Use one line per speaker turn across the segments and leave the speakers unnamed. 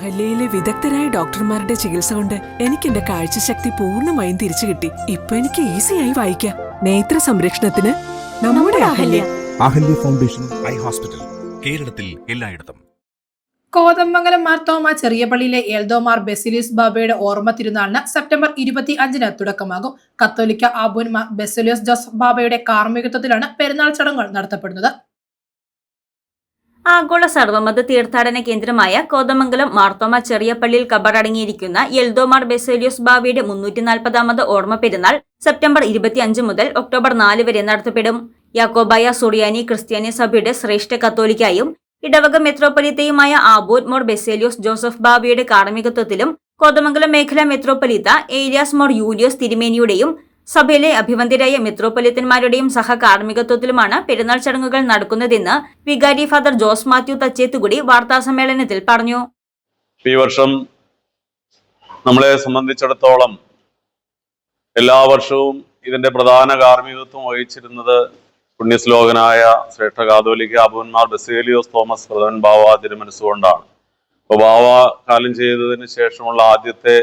അഹല്യയിലെ വിദഗ്ധരായ ഡോക്ടർമാരുടെ ചികിത്സ കൊണ്ട് എനിക്ക് എന്റെ കാഴ്ചശക്തി പൂർണമായും തിരിച്ചു കിട്ടി. ഇപ്പൊ എനിക്ക് ഈസിയായി വായിക്കാം. നേത്ര സംരക്ഷണത്തിന് നമ്മുടെ Ahalya.
Ahalya. Foundation eye hospital കേരളത്തിൽ എല്ലായിടത്തും.
കോതമംഗലം മാർത്തോമ ചെറിയ പള്ളിയിലെ എൽദോമാർ ബെസിലിയസ് ബാബയുടെ ഓർമ്മ തിരുനാളിന് സെപ്റ്റംബർ ഇരുപത്തി അഞ്ചിന് തുടക്കമാകും. കത്തോലിക്ക ആബുൻ ബെസിലിയസ് ജോസഫ് ബാബയുടെ കാർമ്മികത്വത്തിലാണ് പെരുന്നാൾ ചടങ്ങുകൾ നടത്തപ്പെടുന്നത്.
ആഗോള സർവമത തീർത്ഥാടന കേന്ദ്രമായ കോതമംഗലം മാർത്തോമ ചെറിയ പള്ളിയിൽ കബറടങ്ങിയിരിക്കുന്ന യൽദോമാർ ബെസേലിയോസ് ബാവിയുടെ മുന്നൂറ്റി നാൽപ്പതാമത് ഓർമ്മ പെരുന്നാൾ സെപ്റ്റംബർ ഇരുപത്തിയഞ്ച് മുതൽ ഒക്ടോബർ നാല് വരെ നടത്തപ്പെടും. യാക്കോബായ സുറിയാനി ക്രിസ്ത്യാനി സഭയുടെ ശ്രേഷ്ഠ കത്തോലിക്കായും ഇടവക മെത്രോപ്പൊലിത്തയുമായ ആബൂർ മോർ ബെസേലിയോസ് ജോസഫ് ബാബിയുടെ കാർമ്മികത്വത്തിലും കോതമംഗലം മേഖലാ മെത്രോപ്പൊലിത്ത ഏലിയാസ് മോർ യൂലിയോസ് തിരുമേനിയുടെയും സഭയിലെ അഭിവന്ദ്യരായ മെത്രോപൊലിത്തന്മാരുടെയും സഹകാർമ്മികത്വത്തിലുമാണ് പെരുന്നാൾ ചടങ്ങുകൾ നടക്കുന്നതെന്ന് വികാരി ഫാദർ ജോസ് മാത്യു തച്ചേത്തുകുടി വാർത്താസമ്മേളനത്തിൽ പറഞ്ഞു.
ഈ വർഷം നമ്മളെ സംബന്ധിച്ചിടത്തോളം എല്ലാ വർഷവും ഇതിന്റെ പ്രധാന കാർമ്മികത്വം വഹിച്ചിരുന്നത് പുണ്യശ്ലോകനായ ശ്രേഷ്ഠ കാതോലിക്ക അബുവന്മാർ ബസേലിയോസ് തോമസ് പ്രഥമൻ ബാവ തിരുമനസ്സുകൊണ്ടാണ് അപ്പൊ ബാവ കാലം ചെയ്തതിന് ശേഷമുള്ള ആദ്യത്തെ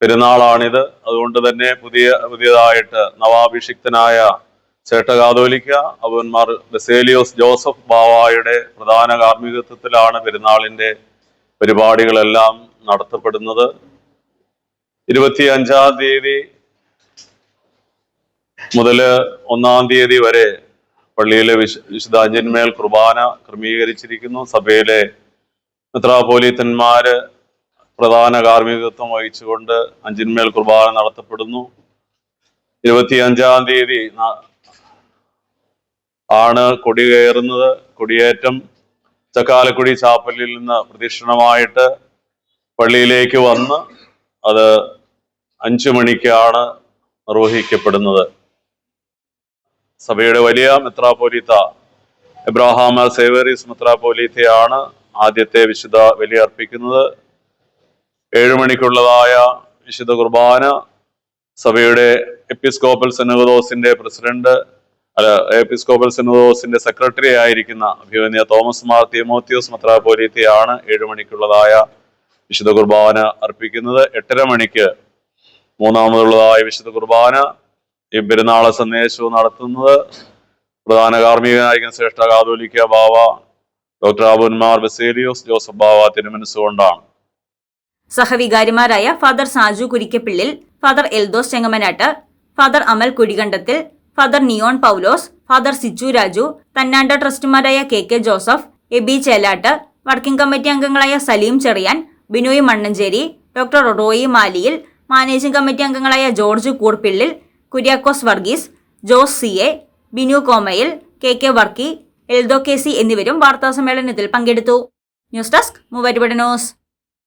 പെരുന്നാളാണിത്. അതുകൊണ്ട് തന്നെ പുതിയ പുതിയതായിട്ട് നവാഭിഷിക്തനായ ചേട്ട കാതോലിക്ക അവന്മാർ ബസേലിയോസ് ജോസഫ് ബാവായുടെ പ്രധാന കാർമ്മികത്വത്തിലാണ് പെരുന്നാളിന്റെ പരിപാടികളെല്ലാം നടത്തപ്പെടുന്നത്. ഇരുപത്തി അഞ്ചാം തീയതി മുതൽ ഒന്നാം തീയതി വരെ പള്ളിയിലെ വിശ വിശുദ്ധാഞ്ജന്മേൽ കുർബാന ക്രമീകരിച്ചിരിക്കുന്നു. സഭയിലെ മെത്രാപോലീത്തന്മാര് പ്രധാന കാർമ്മികത്വം വഹിച്ചുകൊണ്ട് അഞ്ചിന്മേൽ കുർബാന നടത്തപ്പെടുന്നു. ഇരുപത്തി അഞ്ചാം തീയതി ആണ് കൊടി കയറുന്നത്. കൊടിയേറ്റം ചക്കാലക്കുടി ചാപ്പലിൽ നിന്ന് പ്രദക്ഷിണമായിട്ട് പള്ളിയിലേക്ക് വന്ന് അത് അഞ്ചു മണിക്കാണ് നിർവഹിക്കപ്പെടുന്നത്. സഭയുടെ വലിയ മെത്രാപോലീത്ത എബ്രാഹാമ സേവേറിസ് മെത്രാപോലീത്തയാണ് ആദ്യത്തെ വിശുദ്ധ ബലി അർപ്പിക്കുന്നത്. ഏഴു മണിക്കുള്ളതായ വിശുദ്ധ കുർബാന സഭയുടെ എപ്പിസ്കോപ്പൽ സെനഗദോസിന്റെ പ്രസിഡന്റ് അല്ല എപ്പിസ്കോപ്പൽ സെനഗദോസിന്റെ സെക്രട്ടറി ആയിരിക്കുന്ന അഭിമന്യ തോമസ് മാർ തിമോത്തിയോസ് മെത്രാപോലീത്തയാണ് ഏഴു മണിക്കുള്ളതായ വിശുദ്ധ കുർബാന അർപ്പിക്കുന്നത്. എട്ടര മണിക്ക് മൂന്നാമതുള്ളതായ വിശുദ്ധ കുർബാന ഈ പെരുന്നാള സന്ദേശവും നടത്തുന്നത്. പ്രധാന കാർമ്മികനായിരിക്കുന്ന ശ്രേഷ്ഠ കാതോലിക്ക ബാവ ഡോക്ടർ അബുന്മാർ ബസേലിയോസ് ജോസഫ് ബാവ തിരുമനസ്സുകൊണ്ടാണ്
സഹവികാരിമാരായ father Saju Kurikkappillil father Eldhose Chengamanat father Amal Kudikandathil father Niyon Paulose father Siju Raju തന്നാണ്ട ട്രസ്റ്റുമാരായ K K Joseph Eby Chelat working committee അംഗങ്ങളായ Saleem Cherian Binoy Mannancheri doctor Roy Maliyil managing committee അംഗങ്ങളായ George Koorpillil Kuriakose Varghese Jose C A Binu Komayil K K Varkey Eldho K C എന്നിവരും വാർത്താസമ്മേളനത്തിൽ പങ്കെടുത്തു. News desk Muvattupuzha